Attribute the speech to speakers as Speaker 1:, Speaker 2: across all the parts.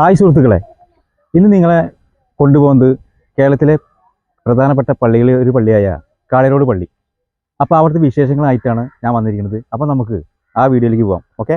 Speaker 1: Hi സുഹൃത്തുക്കളെ. ഇന്ന് നിങ്ങളെ കൊണ്ടുപോകുന്നത് കേരളത്തിലെ പ്രധാനപ്പെട്ട പള്ളികളിൽ ഒരു പള്ളിയായ കാളിറോഡ് പള്ളി. അപ്പോൾ അവിടുത്തെ വിശേഷങ്ങളായിട്ടാണ് ഞാൻ വന്നിരിക്കുന്നത്. അപ്പോൾ നമുക്ക് ആ വീഡിയോയിലേക്ക് പോകാം ഓക്കെ?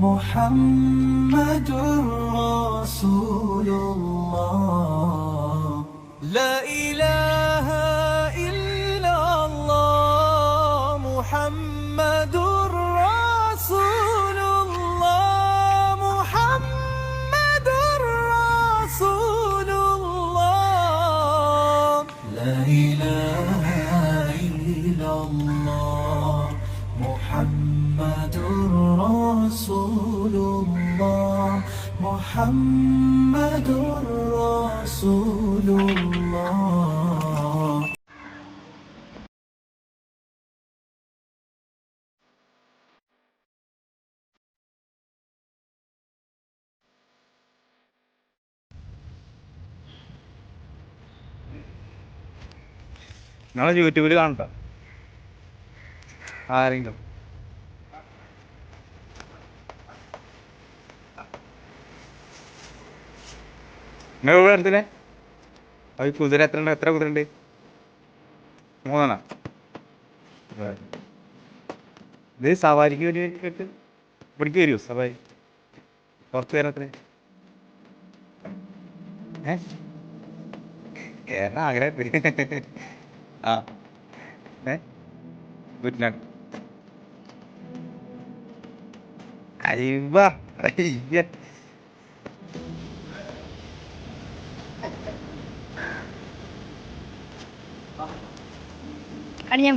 Speaker 2: محمد رسول الله. لا إله
Speaker 1: നാളെ യൂട്യൂബിൽ കാണട്ടെ ആരെങ്കിലും. നിങ്ങൾ എവിടെ അത് കുതിര എത്ര ഉണ്ട് എത്ര കുതിര ഉണ്ട് മൂന്നെണ്ണ. ഇത് സവാരിക്ക് ഒരു ഇവിടേക്ക് വരുമോ സവാരി. പുറത്ത് വരണത്തിന് ഏ? കേരള ആഗ്രഹത്തിൽ ആ. ഏ? Good night. അയ്യ അയ്യ
Speaker 3: അണിയം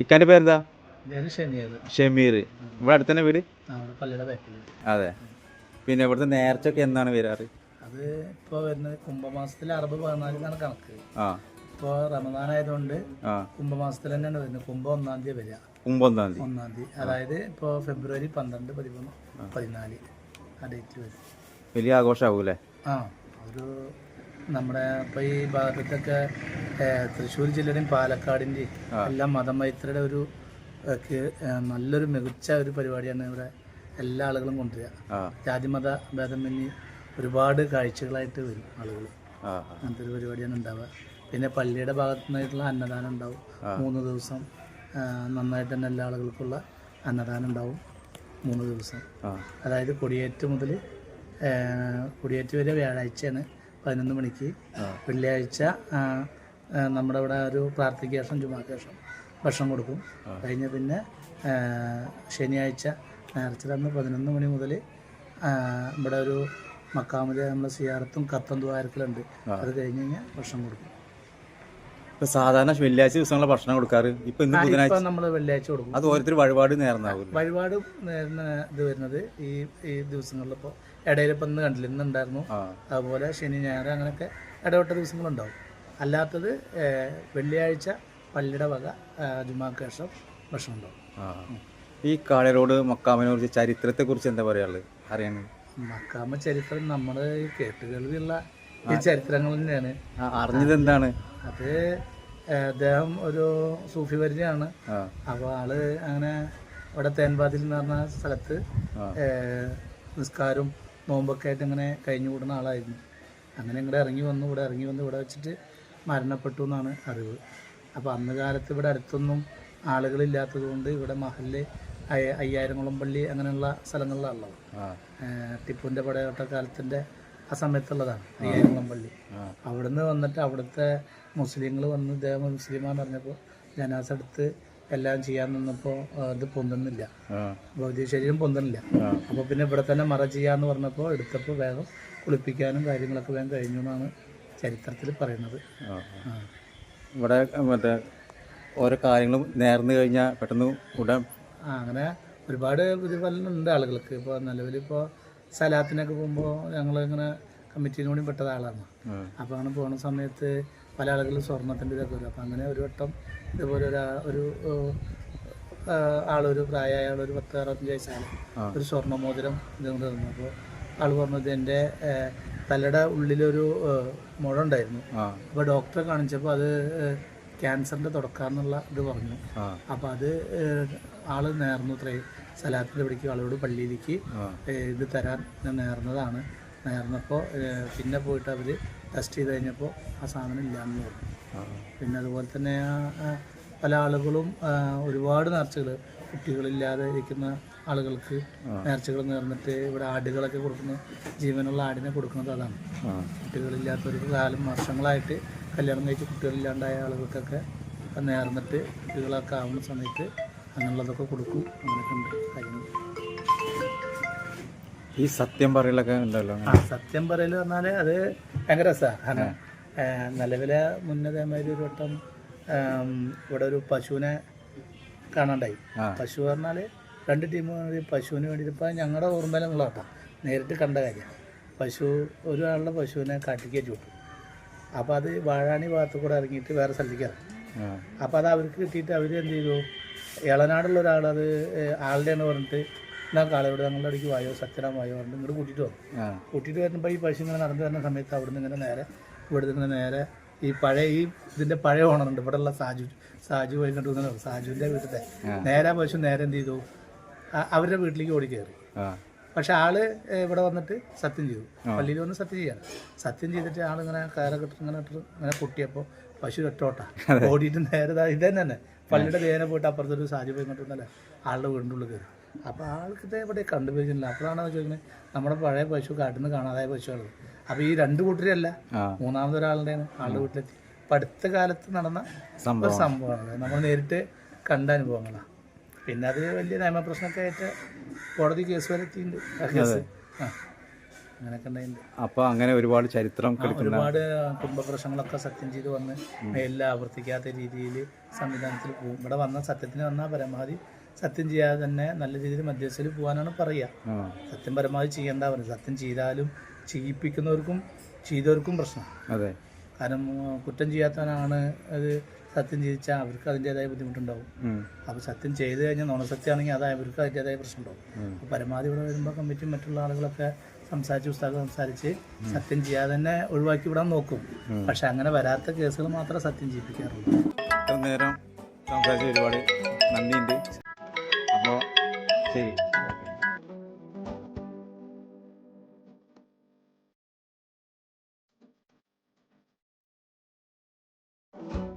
Speaker 1: ഇക്കാന്റെ പേരെന്താ?
Speaker 2: ഞാൻ
Speaker 1: ഷമീർ. ഇവിടെ അടുത്തന്നെ വീട്? അതെ. പിന്നെ ഇവിടുത്തെ നേർച്ചൊക്കെ എന്താണ് വരാറ്?
Speaker 2: അത് ഇപ്പൊ വരുന്നത് കുംഭമാസത്തിൽ അറബ് പതിനാലിനാണ് കണക്ക്.
Speaker 1: ആ.
Speaker 2: ഇപ്പോൾ റമദാൻ ആയതുകൊണ്ട് കുംഭമാസത്തിൽ തന്നെയാണ് വരുന്നത്. കുംഭം ഒന്നാം തീയതി വരിക.
Speaker 1: ഒമ്പതാം തീയതി.
Speaker 2: ഒന്നാം തീയതി. അതായത് ഇപ്പൊ ഫെബ്രുവരി പന്ത്രണ്ട് പതിമൂന്ന് പതിനാല് ആ ഡേറ്റ് വരും.
Speaker 1: വലിയ ആഘോഷമാകൂലേ
Speaker 2: ആ ഒരു നമ്മുടെ ഇപ്പൊ ഈ ഭാഗത്തൊക്കെ തൃശ്ശൂർ ജില്ലയുടെയും പാലക്കാടിന്റെയും എല്ലാം മതമൈത്രിയുടെ ഒരു ഏഹ്, കീ- ഏഹ്, നല്ലൊരു മികച്ച ഒരു പരിപാടിയാണ് ഇവിടെ എല്ലാ ആളുകളും കൊണ്ടുവരിക. ജാതിമത ഭേദമന്യേ ഒരുപാട് കാഴ്ചകളായിട്ട് വരും ആളുകൾ അങ്ങനത്തെ ഒരു പരിപാടിയാണ് ഉണ്ടാവുക. പിന്നെ പള്ളിയുടെ ഭാഗത്തു നിന്നായിട്ടുള്ള അന്നദാനം ഉണ്ടാവും. മൂന്ന് ദിവസം നന്നായിട്ട് തന്നെ എല്ലാ ആളുകൾക്കുള്ള അന്നദാനം ഉണ്ടാവും മൂന്ന് ദിവസം. അതായത് കൊടിയേറ്റ് മുതൽ കൊടിയേറ്റ് വരെ വ്യാഴാഴ്ചയാണ് പതിനൊന്ന് മണിക്ക്. വെള്ളിയാഴ്ച നമ്മുടെ ഇവിടെ ഒരു പ്രാർത്ഥിക്ക് ശേഷം ജുമാക്ക് ശേഷം ഭക്ഷണം കൊടുക്കും. കഴിഞ്ഞ് പിന്നെ ശനിയാഴ്ച
Speaker 4: അന്ന് പതിനൊന്ന് മണി മുതൽ ഇവിടെ ഒരു മക്കാമിലെ നമ്മൾ സിയാറത്തും കപ്പം ദ്വാരത്തിലുണ്ട് അത് കഴിഞ്ഞ് കഴിഞ്ഞാൽ ഭക്ഷണം കൊടുക്കും.
Speaker 1: ഇപ്പൊ സാധാരണ വെള്ളിയാഴ്ച ദിവസങ്ങളെ ഭക്ഷണം കൊടുക്കാറ്? ഇപ്പൊ ഇന്ന് ബുധനാഴ്ച.
Speaker 4: നമ്മൾ വെള്ളിയാഴ്ച കൊടുക്കും.
Speaker 1: അത് ഓരോരുത്തർ വഴിപാട് നേർന്നാകും
Speaker 4: വഴിപാട് നേരുന്ന ഇത് വരുന്നത് ഈ ഈ ദിവസങ്ങളിൽ ഇപ്പോൾ ഇടയിൽ ഇപ്പം ഇന്ന് കണ്ടില്ല ഇന്ന് ഉണ്ടായിരുന്നു. അതുപോലെ ശനി ഞായർ അങ്ങനെയൊക്കെ ഇടവിട്ട ദിവസങ്ങളുണ്ടാവും. അല്ലാത്തത് വെള്ളിയാഴ്ച പള്ളിയുടെ വക ജുമാക്ക് ശേഷം ഭക്ഷണം ഉണ്ടാവും
Speaker 1: ഈ കാളരോട് മക്കാമിനെ കുറിച്ച് ചരിത്രത്തെ കുറിച്ച് എന്താ പറയാനുള്ളത്? അറിയാൻ?
Speaker 4: മക്കാമ ചരിത്രം നമ്മുടെ ഈ കേട്ടുകേൾവിയുള്ള ഈ ചരിത്രങ്ങൾ തന്നെയാണ്.
Speaker 1: അറിഞ്ഞത് എന്താണ്?
Speaker 4: അത് അദ്ദേഹം ഒരു സൂഫി പരിചയമാണ്. അപ്പൊ ആൾ അങ്ങനെ ഇവിടെ തേൻപാതിൽ എന്ന് പറഞ്ഞ സ്ഥലത്ത് നിസ്കാരം നിസ്കാരവും നോമ്പൊക്കെ ആയിട്ട് ഇങ്ങനെ കഴിഞ്ഞു കൂടുന്ന ആളായിരുന്നു. അങ്ങനെ ഇങ്ങോട്ട് ഇറങ്ങി വന്നു ഇവിടെ ഇറങ്ങി വന്നു ഇവിടെ വെച്ചിട്ട് മരണപ്പെട്ടു എന്നാണ് അറിവ്. അപ്പോൾ അന്ന് കാലത്ത് ഇവിടെ അടുത്തൊന്നും ആളുകളില്ലാത്തത് കൊണ്ട് ഇവിടെ മഹല്ല് അയ്യ- അയ്യായിരംകുളം പള്ളി അങ്ങനെയുള്ള സ്ഥലങ്ങളിലാണുള്ളത്. ടിപ്പുവിന്റെ പടയോട്ട കാലത്തിന്റെ ആ സമയത്തുള്ളതാണ് അയ്യായിരംകുളം പള്ളി. അവിടുന്ന് വന്നിട്ട് അവിടുത്തെ മുസ്ലിങ്ങൾ വന്ന് ഇദ്ദേഹം മുസ്ലിമാന്ന് പറഞ്ഞപ്പോൾ ജനാസ് എടുത്ത് എല്ലാം ചെയ്യാൻ നിന്നപ്പോൾ ഇത് പൊന്തുന്നില്ല. ഭൗതിക ശരീരം പൊന്തുന്നില്ല.
Speaker 1: അപ്പോൾ
Speaker 4: പിന്നെ ഇവിടെ തന്നെ മറ ചെയ്യാന്ന് പറഞ്ഞപ്പോൾ എടുത്തപ്പോൾ വേഗം കുളിപ്പിക്കാനും കാര്യങ്ങളൊക്കെ വേഗം കഴിഞ്ഞു എന്നാണ് ചരിത്രത്തിൽ പറയുന്നത്.
Speaker 1: ഇവിടെ മറ്റേ ഓരോ കാര്യങ്ങളും നേർന്നു കഴിഞ്ഞാൽ പെട്ടെന്ന് ഉടൻ
Speaker 4: ആ അങ്ങനെ ഒരുപാട് പ്രതിഫലനം ആളുകൾക്ക്. ഇപ്പോൾ നിലവിലിപ്പോൾ സലാത്തിനൊക്കെ പോകുമ്പോൾ ഞങ്ങളിങ്ങനെ കമ്മിറ്റിയിലും കൂടി പെട്ടത് ആളാണ് അപ്പോൾ അങ്ങനെ പോകുന്ന സമയത്ത് പല ആളുകളും സ്വർണത്തിന്റെ ഇതൊക്കെ വരും. അപ്പോൾ അങ്ങനെ ഒരു വട്ടം ഇതുപോലെ ഒരു ഒരു ആളൊരു പ്രായമായ ആളൊരു പത്ത് അറുപത്തഞ്ച് വയസ്സാണ്
Speaker 1: ഒരു
Speaker 4: സ്വർണമോതിരം സ്വർണ മോതിരം ഇതുകൊണ്ട് തന്നു. അപ്പോൾ ആൾ പറഞ്ഞത് എന്റെ തലയുടെ ഉള്ളിലൊരു മുഴ ഉണ്ടായിരുന്നു
Speaker 1: അപ്പൊ
Speaker 4: അപ്പോൾ ഡോക്ടറെ കാണിച്ചപ്പോൾ അത് ക്യാൻസറിന്റെ തുടക്കാന്നുള്ള ഇത് പറഞ്ഞു.
Speaker 1: അപ്പൊ
Speaker 4: അപ്പോൾ അത് ആൾ നേർന്നു ഇത്രേ സലാത്തിന്റെ പിടിക്കും ആളോട് പള്ളിയിലേക്ക് ഇത് തരാൻ ഞാൻ നേർന്നതാണ്. നേർന്നപ്പോൾ പിന്നെ പോയിട്ട് അവർ ടെസ്റ്റ് ചെയ്ത് കഴിഞ്ഞപ്പോൾ ആ സാധനം ഇല്ലാന്ന് പറഞ്ഞു. പിന്നെ അതുപോലെ തന്നെ പല ആളുകളും ഒരുപാട് നേർച്ചകൾ കുട്ടികളില്ലാതെ ഇരിക്കുന്ന ആളുകൾക്ക് നേർച്ചകൾ നേർന്നിട്ട് ഇവിടെ ആടുകളൊക്കെ കൊടുക്കുന്ന. ജീവനുള്ള ആടിനെ കൊടുക്കുന്നത് അതാണ്.
Speaker 1: കുട്ടികളില്ലാത്തൊരു
Speaker 4: കുട്ടികളില്ലാത്തവർക്ക് കാലം വർഷങ്ങളായിട്ട് കല്യാണം കഴിച്ച് കുട്ടികളില്ലാണ്ടായ ആളുകൾക്കൊക്കെ നേർന്നിട്ട് കുട്ടികളൊക്കെ ആവുന്ന സമയത്ത് അങ്ങനെയുള്ളതൊക്കെ കൊടുക്കും. അങ്ങനെയൊക്കെ ഉണ്ട് കാര്യങ്ങൾ.
Speaker 1: ഈ സത്യം പറയലൊക്കെ ഉണ്ടല്ലോ
Speaker 4: ആ സത്യം പറയൽ പറഞ്ഞാൽ അത് ഭയങ്കര രസമാണ് നിലവിലെ മുന്നതേമാതിരി ഒരു വട്ടം ഇവിടെ ഒരു പശുവിനെ കാണാണ്ടായി. പശു പറഞ്ഞാൽ രണ്ട് ടീം പശുവിന് വേണ്ടിയിട്ട് ഇപ്പം ഞങ്ങളുടെ ഓർമ്മയിലുള്ള കേട്ടോ നേരിട്ട് കണ്ട കാര്യമാണ് പശു ഒരാളുടെ പശുവിനെ കാട്ടിക്കേറ്റ് വിട്ടു. അപ്പോൾ അത് വാഴാണി ഭാഗത്ത് കൂടെ ഇറങ്ങിയിട്ട് വേറെ സ്ഥലത്തേക്ക് ഇറങ്ങി. അപ്പോൾ അത് അവർക്ക് കിട്ടിയിട്ട് അവർ എന്ത് ചെയ്തു? ഇളനാടുള്ള ഒരാൾ അത് ആളുടെയാണ് പറഞ്ഞിട്ട് എന്നാ കാളയോട് ഞങ്ങളുടെ അടിക്ക് വായോ സത്യനാം വായോ പറഞ്ഞിട്ട് ഇങ്ങോട്ട് കൂട്ടിയിട്ട് വന്നു. കൂട്ടിയിട്ട് വരുമ്പോൾ ഈ പശു ഇങ്ങനെ നടന്നു വരുന്ന സമയത്ത് അവിടുന്ന് ഇങ്ങനെ നേരെ ഇവിടുന്ന് ഇങ്ങനെ നേരെ ഈ പഴയ ഈ ഇതിന്റെ പഴയ ഓണറുണ്ട്. ഇവിടെ ഉള്ള സാജു സാജു പോയി കണ്ടു സാജുവിന്റെ വീട്ടിലെ നേരെ പശു നേരെ എന്ത് ചെയ്തു? അവരുടെ വീട്ടിലേക്ക് ഓടി കയറി. പക്ഷെ ആൾ ഇവിടെ വന്നിട്ട് സത്യം ചെയ്തു. പള്ളിയിൽ വന്ന് സത്യം ചെയ്യാണ് സത്യം ചെയ്തിട്ട് ആൾ ഇങ്ങനെ കയറൊക്കെ ഇങ്ങനെ ഇങ്ങനെ പൊട്ടിയപ്പോൾ പശു ഒറ്റോട്ട ഓടിയിട്ട് നേരെ ഇത് തന്നെ തന്നെ. പള്ളിയുടെ നേരെ പോയിട്ട് അപ്പുറത്തൊരു സാജി പോയി വന്നല്ലേ? ആളുടെ വീടിന്റെ ഉള്ളിൽ കയറി. അപ്പോൾ ആൾക്ക് ഇത് എവിടെ കണ്ടുപിടിച്ചില്ല അപ്പോഴാണ് ചോദിക്കുന്നത് നമ്മുടെ പഴയ പശു കാട്ടിൽ നിന്ന് കാണാതായ പശുക്കൾ അപ്പോൾ ഈ രണ്ട് കൂട്ടരല്ല മൂന്നാമതൊരാളുടെ ആളുടെ വീട്ടിലെത്തി. ഇപ്പം അടുത്ത കാലത്ത് നടന്ന ഒരു
Speaker 1: സംഭവം
Speaker 4: സംഭവമാണ്. നമ്മൾ നേരിട്ട് കണ്ട അനുഭവങ്ങളാണ്. പിന്നെ അത് വലിയ നിയമപ്രശ്നമൊക്കെ ആയിട്ട് കോടതി കേസ് വരെ എത്തിയിട്ടുണ്ട്. ആ കേസ്. ആ അങ്ങനെയൊക്കെ
Speaker 1: അപ്പൊ അങ്ങനെ ഒരുപാട് ചരിത്രം
Speaker 4: ഒരുപാട് കുടുംബ പ്രശ്നങ്ങളൊക്കെ സത്യം ചെയ്ത് വന്ന് മേലിൽ ആവർത്തിക്കാത്ത രീതിയിൽ സംവിധാനത്തിൽ പോകും ഇവിടെ വന്ന സത്യത്തിന് വന്നാൽ പരമാവധി സത്യം ചെയ്യാതെ തന്നെ നല്ല രീതിയിൽ മധ്യസ്ഥയിൽ പോകാനാണ് പറയുക. സത്യം പരമാവധി ചെയ്യേണ്ട പറയുന്നത് സത്യം ചെയ്താലും ചെയ്യിപ്പിക്കുന്നവർക്കും ചെയ്തവർക്കും പ്രശ്നം.
Speaker 1: അതെ.
Speaker 4: കാരണം കുറ്റം ചെയ്യാത്തവനാണ് അത് സത്യം ചെയ്യിച്ചാൽ അവർക്ക് അതിന്റെതായ ബുദ്ധിമുട്ടുണ്ടാവും. അപ്പോൾ സത്യം ചെയ്ത് കഴിഞ്ഞാൽ നുണസത്യമാണെങ്കിൽ അത് അവർക്ക് അതിന്റെതായ പ്രശ്നമുണ്ടാവും. പരമാവധി ഇവിടെ വരുമ്പോൾ കമ്മിറ്റി മറ്റുള്ള ആളുകളൊക്കെ സംസാരിച്ച് പുസ്തകം സംസാരിച്ച് സത്യം ചെയ്യാതെ തന്നെ ഒഴിവാക്കി വിടാൻ നോക്കും. പക്ഷെ അങ്ങനെ വരാത്ത കേസുകൾ മാത്രമേ സത്യം ചെയ്യിപ്പിക്കാറുള്ളൂ.
Speaker 1: നേരം സംസാരിച്ച ഒരുപാട് നന്ദിയുണ്ട്. അപ്പോൾ ശരി.